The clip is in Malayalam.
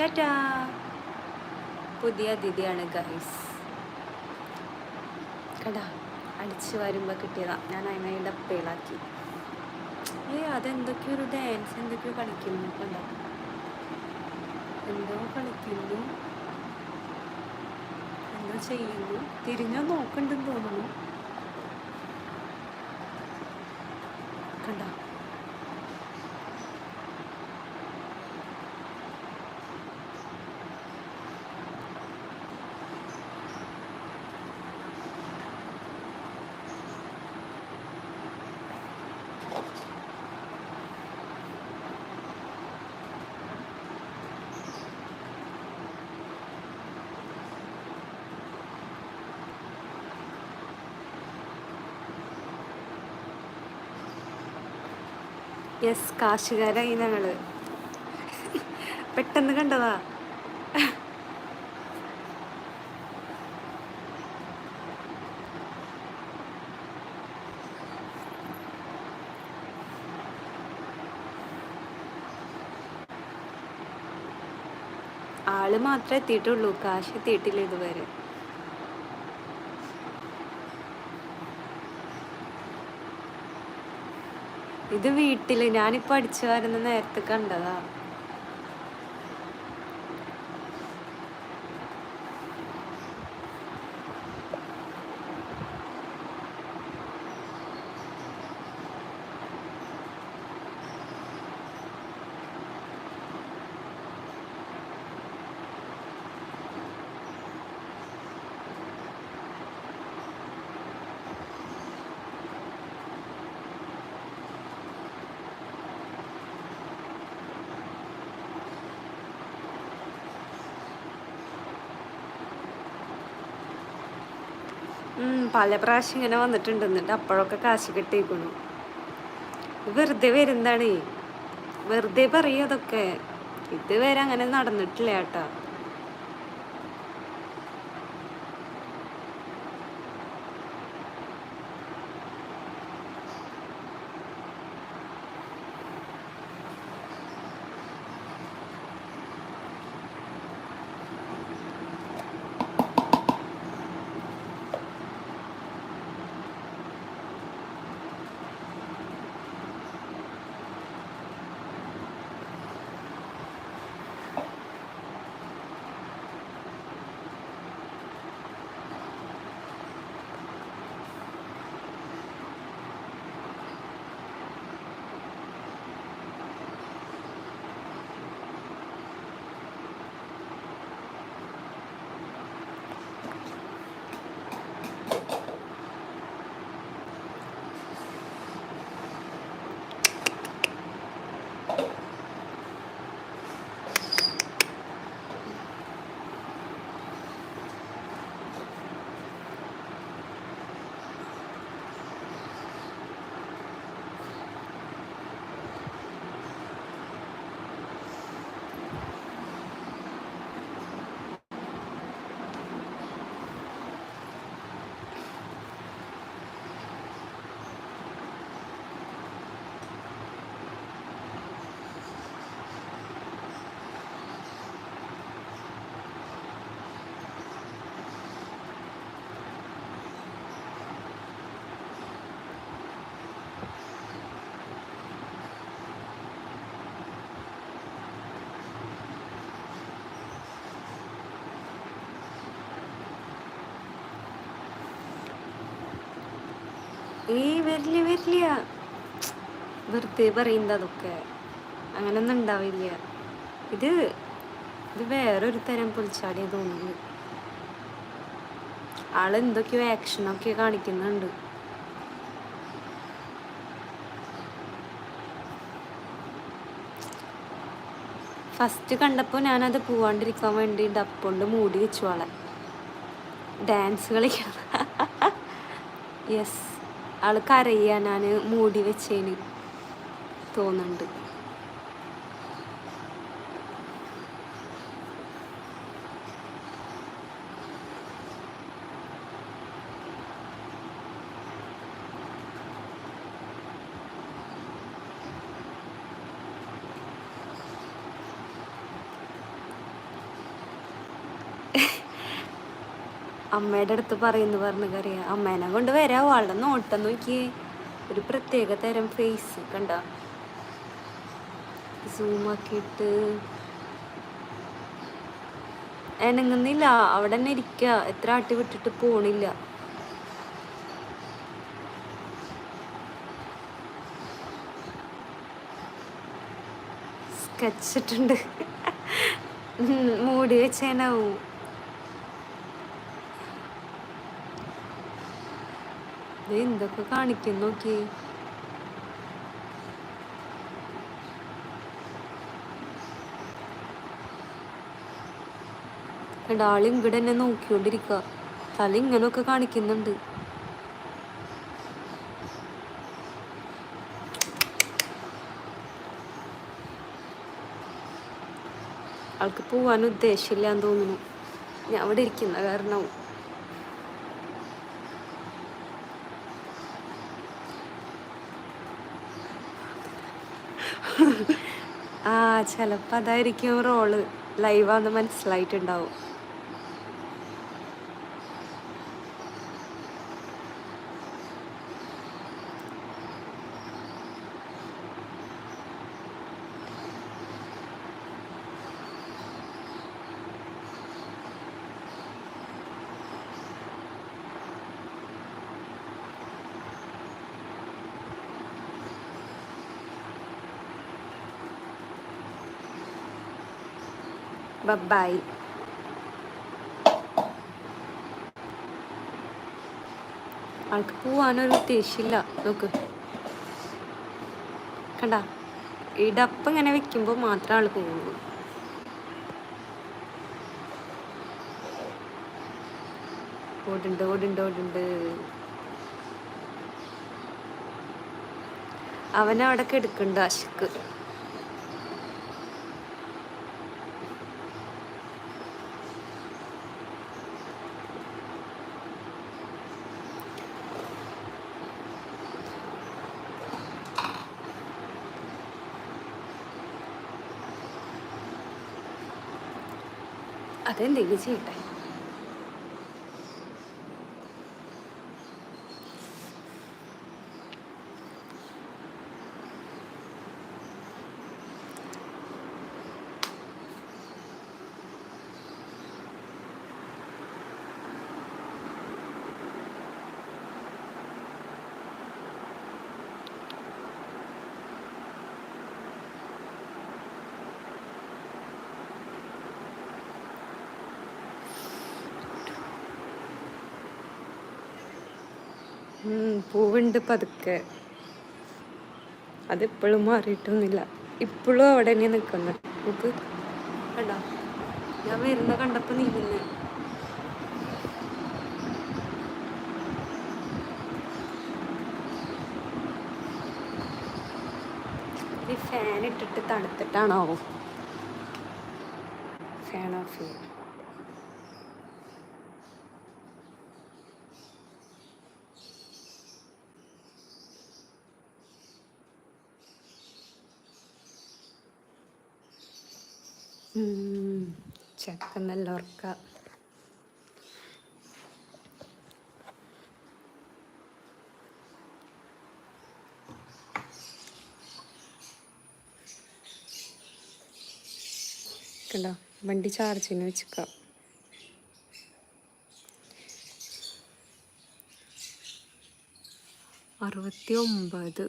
ടാറ്റാ. പുതിയ അതിഥിയാണ് ഗൈസ് കടാ അടിച്ചു വരുമ്പോൾ കിട്ടിയതാ. ഞാൻ അതിനെ ഡപ്പയിലാക്കി ഏ അതെന്തൊക്കെയോ ഒരു ഡാൻസ് എന്തൊക്കെയോ കളിക്കുന്നു കണ്ടോ. എന്തോ കളിക്കുന്നു. എന്തോ ചെയ്യുന്നു. തിരിഞ്ഞോ നോക്കണ്ടെന്ന് തോന്നുന്നു. കണ്ട. യെസ് കാശുകാരായി ഞങ്ങൾ പെട്ടെന്ന് കണ്ടതാ. ആൾ മാത്രമേ എത്തിയിട്ടുള്ളൂ. കാശ് എത്തിയിട്ടില്ല ഇതുവരെ. ഇത് വീട്ടിൽ ഞാനിപ്പോ അടിച്ചു വരുന്ന നേരത്തെ കണ്ടതാ. പല പ്രാവശ്യം ഇങ്ങനെ വന്നിട്ടുണ്ട്. എന്നിട്ട് അപ്പോഴൊക്കെ കാശ് കിട്ടിയിരിക്കുന്നു വെറുതെ വരുന്നതാണ്. വെറുതെ പറയും അതൊക്കെ. ഇതുവരെ അങ്ങനെ നടന്നിട്ടില്ല കേട്ടാ. ഏയ് വരില്ല വരില്ല വെറുതെ പറയുന്നത് അതൊക്കെ. അങ്ങനൊന്നും ഉണ്ടാവില്ല. ഇത് ഇത് വേറൊരു തരം പൊളിച്ചാടിയ തോന്നുന്നു. ആൾ എന്തൊക്കെയോ ആക്ഷനൊക്കെ കാണിക്കുന്നുണ്ട്. ഫസ്റ്റ് കണ്ടപ്പോൾ ഞാനത് പോവാണ്ടിരിക്കാൻ വേണ്ടി ഡപ്പുകൊണ്ട് മൂടി വെച്ചു ആളെ. ഡാൻസ് കളിക്കാം യെസ് കരയാ ഞാൻ മൂടി വെച്ചേന് തോന്നുന്നുണ്ട്. അമ്മയുടെ അടുത്ത് പറയുന്നു പറഞ്ഞു കറിയാ അമ്മേനെ കൊണ്ട് വരാ. അവളുടെ നോട്ടം നോക്കി ഒരു പ്രത്യേക തരം ഫേസ് കണ്ട? സൂമാക്കിയിട്ട് എനങ്ങുന്നില്ല അവിടെ തന്നെ ഇരിക്കുക എത്ര ആട്ടി വിട്ടിട്ട് പോണില്ല. സ്കെച്ച് ഇട്ടുണ്ട് മൂടി വെച്ചേനാവും. എന്തൊക്കെ കാണിക്കുന്നു നോക്കി. ആൾ ഇവിടെ തന്നെ നോക്കിക്കൊണ്ടിരിക്കുക തല ഇങ്ങനൊക്കെ കാണിക്കുന്നുണ്ട്. ആൾക്ക് പോവാൻ ഉദ്ദേശമില്ല എന്ന് തോന്നുന്നു. ഞാൻ അവിടെ ഇരിക്കുന്ന കാരണം ആ ചിലപ്പോൾ അതായിരിക്കും റോൾ ലൈവാന്ന് മനസ്സിലായിട്ടുണ്ടാവും. ബൈ ആൾക്ക് പോവാനൊരു ഉദ്ദേശമില്ല നോക്ക്. കണ്ട? ഈ ഡപ്പ് ഇങ്ങനെ വെക്കുമ്പോൾ മാത്രം ആൾ പോകുള്ളൂ ഓടുണ്ട് ഓടുണ്ട് ഓടുണ്ട്. അവനവിടെ കെടുക്കുന്നുണ്ട് അശക്ക് അതെന്തെങ്കിലും ചെയ്യട്ടെ പൂവുണ്ട് പതുക്കെ. അതിപ്പോഴും മാറിയിട്ടൊന്നുമില്ല. ഇപ്പോഴും അവിടെ തന്നെ നിൽക്കുന്നു. നമുക്ക് കണ്ടോ? ഞാൻ വരുന്ന കണ്ടപ്പോ നീങ്ങുന്നേ ഈ ഫാൻ ഇട്ടിട്ട് തണുത്തിട്ടാണോ? ഫാൻ ഓഫ് ചെയ്യാം. ചക്ക നല്ല ഉറക്ക. വണ്ടി ചാർജിന് വെച്ചിക്കാം. അറുപത്തി ഒമ്പത്